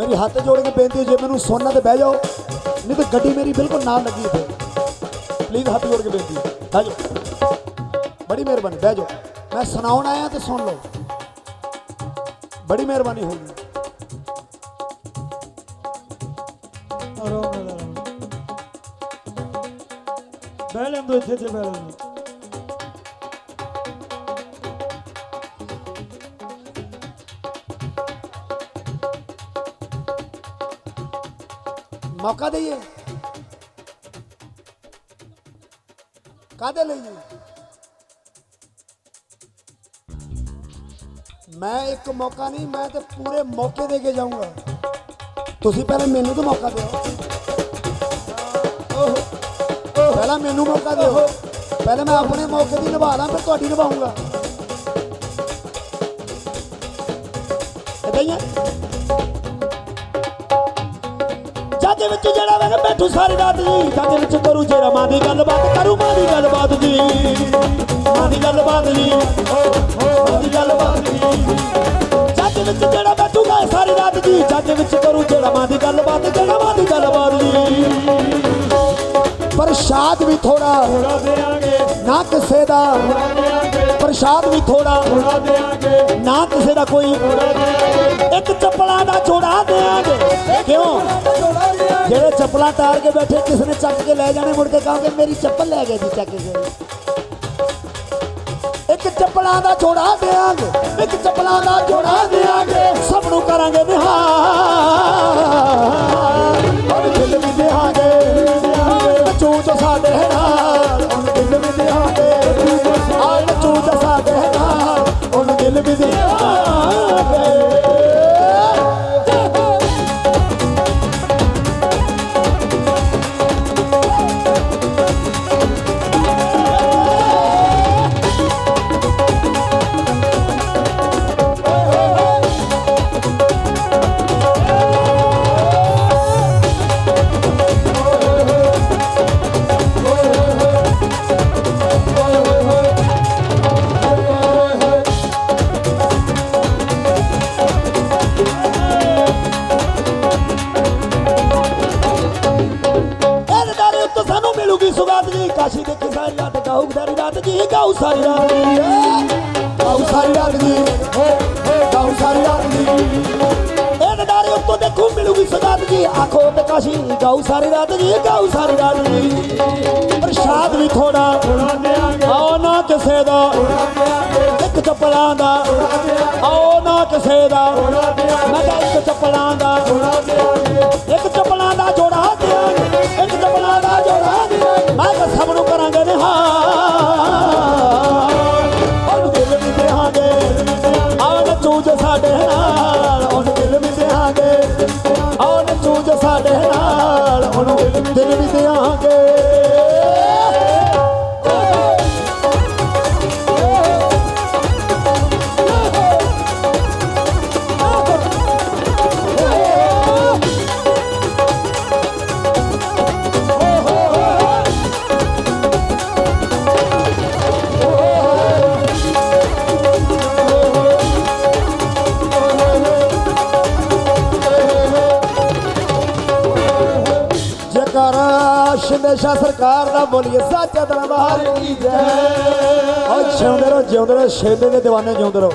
ਮੇਰੀ ਹੱਥ ਜੋੜ ਕੇ ਬੇਨਤੀ ਜੇ ਮੈਨੂੰ ਸੁਣਨਾ ਤੇ ਬਹਿ ਜਾਓ, ਨਹੀਂ ਤਾਂ ਗੱਡੀ ਮੇਰੀ ਬਿਲਕੁਲ ਨਾਲ ਲੱਗੀ ਇੱਥੇ ਪਲੀਜ਼ ਹੱਥ ਜੋੜ ਕੇ ਬੇਨਤੀ ਬਹਿ ਜਾਓ। ਬੜੀ ਮਿਹਰਬਾਨੀ, ਬਹਿ ਜਾਓ। ਮੈਂ ਸੁਣਾਉਣ ਆਇਆ ਤੇ ਸੁਣ ਲਓ। ਬੜੀ ਮਿਹਰਬਾਨੀ ਹੋਊਗੀ। ਬਹਿ ਲੈਂਦੋ ਇੱਥੇ ਤੇ ਬਹਿ ਲੈਂਦੋ ਮੌਕਾ ਦਈਏ। ਕਾਦੇ ਲਈ? ਮੈਂ ਇੱਕ ਮੌਕਾ ਨਹੀਂ ਮੈਂ ਤੇ ਪੂਰੇ ਮੌਕੇ ਦੇ ਕੇ ਜਾਊਂਗਾ। ਤੁਸੀਂ ਪਹਿਲਾਂ ਮੈਨੂੰ ਤਾਂ ਮੌਕਾ ਦਿਓ। ਪਹਿਲਾਂ ਮੈਨੂੰ ਮੌਕਾ ਦਿਓ। ਪਹਿਲਾਂ ਮੈਂ ਆਪਣੇ ਮੌਕੇ ਦੀ ਨਿਭਾ ਲਾਂ ਫਿਰ ਤੁਹਾਡੀ ਨਿਭਾਉਂਗਾ ਇਦਾਂ ਹੀ ਹੈ। ਜੱਜ ਵਿੱਚ ਜਿਹੜਾ ਵੇ ਬੈਠੂ ਸਾਰੀ ਰਾਤ ਜੀ। ਜੱਜ ਵਿੱਚ ਕਰੂ ਜੇ ਮਾਂ ਦੀ ਗੱਲਬਾਤ ਕਰੂ, ਮਾਂ ਦੀ ਗੱਲਬਾਤ ਜੀ। ਮਾਂ ਦੀ ਗੱਲਬਾਤ ਜੀ। ਮਾਂ ਦੀ ਗੱਲਬਾਤ ਜੀ। ਜੱਜ ਵਿੱਚ ਜਿਹੜਾ ਬੈਠੂਗਾ, ਸਾਰੀ ਰਾਤ ਜੀ। ਜੱਜ ਵਿੱਚ ਕਰੂ ਜਿਹੜਾ ਮਾਂ ਦੀ ਗੱਲਬਾਤ ਜਿਹੜਾ ਮਾਂ ਦੀ ਗੱਲਬਾਤ ਜੀ। ਪ੍ਰਸ਼ਾਦ ਵੀ ਥੋੜਾ ਨਾ ਕਿਸੇ ਦਾ। ਪ੍ਰਸ਼ਾਦ ਵੀ ਥੋੜਾ ਨਾ ਕਿਸੇ ਦਾ ਕੋਈ ਚੱਪਲਾਂ ਤਾਰ ਕੇ ਬੈਠੇ, ਕਿਸ ਨੇ ਚੱਕ ਕੇ ਲੈ ਜਾਣੇ, ਮੁੜ ਕੇ ਕਹੋਗੇ ਮੇਰੀ ਚੱਪਲ ਲੈ ਗਏ ਸੀ ਚੱਕ ਕੇ। ਇੱਕ ਚੱਪਲਾਂ ਦਾ ਜੋੜਾ ਦੇਾਂਗੇ ਇੱਕ ਚੱਪਲਾਂ ਦਾ ਜੋੜਾ ਦੇਾਂਗੇ ਸਭ ਨੂੰ ਕਰਾਂਗੇ ਵਿਹਾਰ। ਔਰ ਦਿਲ ਵੀ ਦੇਾਂਗੇ ਨਚੂ ਚ ਸਾਡੇ ਨਾਲ। ਉਹਨ ਦਿਲ ਵੀ ਦੇਾਂਗੇ ਆ ਨਚੂ ਚ ਸਾਡੇ ਨਾਲ। ਉਹਨ ਦਿਲ ਵੀ ਦੇਾਂਗੇ ਸੁਗਾਤ ਜੀ ਕਾਸ਼ੀ ਦੇ ਸਾਰੀ ਰਾਤ ਗਾਉ ਸਾਰੀ ਰਾਤ ਜੀ ਗਾਉ ਸਾਰੀ ਰਾਤ ਜੀ। ਗਾਉ ਸਾਰੀ ਰਾਤ ਜੀ। ਗਾਉ ਸਾਰੀ ਰਾਤ ਜੀ। ਇਹਦੇ ਦਾਰੇ ਉੱਤੇ ਦੇਖੂ, ਮਿਲੂਗੀ ਸੁਗਾਤ ਜੀ। ਆਖੋ ਤੇ ਕਾਸ਼ੀ ਗਾਉ ਸਾਰੀ ਰਾਤ ਜੀ ਗਾਉ ਸਾਰੀ ਰਾਤ ਜੀ। ਪ੍ਰਸ਼ਾਦ ਵੀ ਥੋੜਾ ਆਓ ਨਾ ਕਿਸੇ ਦਾ। ਇੱਕ ਚੱਪਲਾਂ ਦਾ। ਆਓ ਨਾ ਕਿਸੇ ਦਾ। ਮੈਂ ਕਿਹਾ ਇੱਕ ਚੱਪਲਾਂ ਦਾ। ਸਾਡੇ ਨਾਲ ਉਹਨੂੰ ਦਿਲ ਵੀ ਦੇਹਾਂਗੇ ਆਹ ਨਚੂ ਸਾਡੇ ਨਾਲ ਉਹਨੂੰ ਦਿਲ ਵੀ ਦੇਹਾਂਗੇ ਸ਼ਿੰਦੇ ਸ਼ਾਹ ਸਰਕਾਰ ਦਾ ਬੋਲੀਏ ਸੱਚ ਦਰਬਾਰ। ਕੀ ਜੈ। ਓ ਜਿਉਂਦੇ ਰਹੋ ਜਿਉਂਦੇ ਰਹੋ ਸ਼ਿੰਦੇ ਦੇ دیਵਾਨੇ ਜਿਉਂਦੇ ਰਹੋ।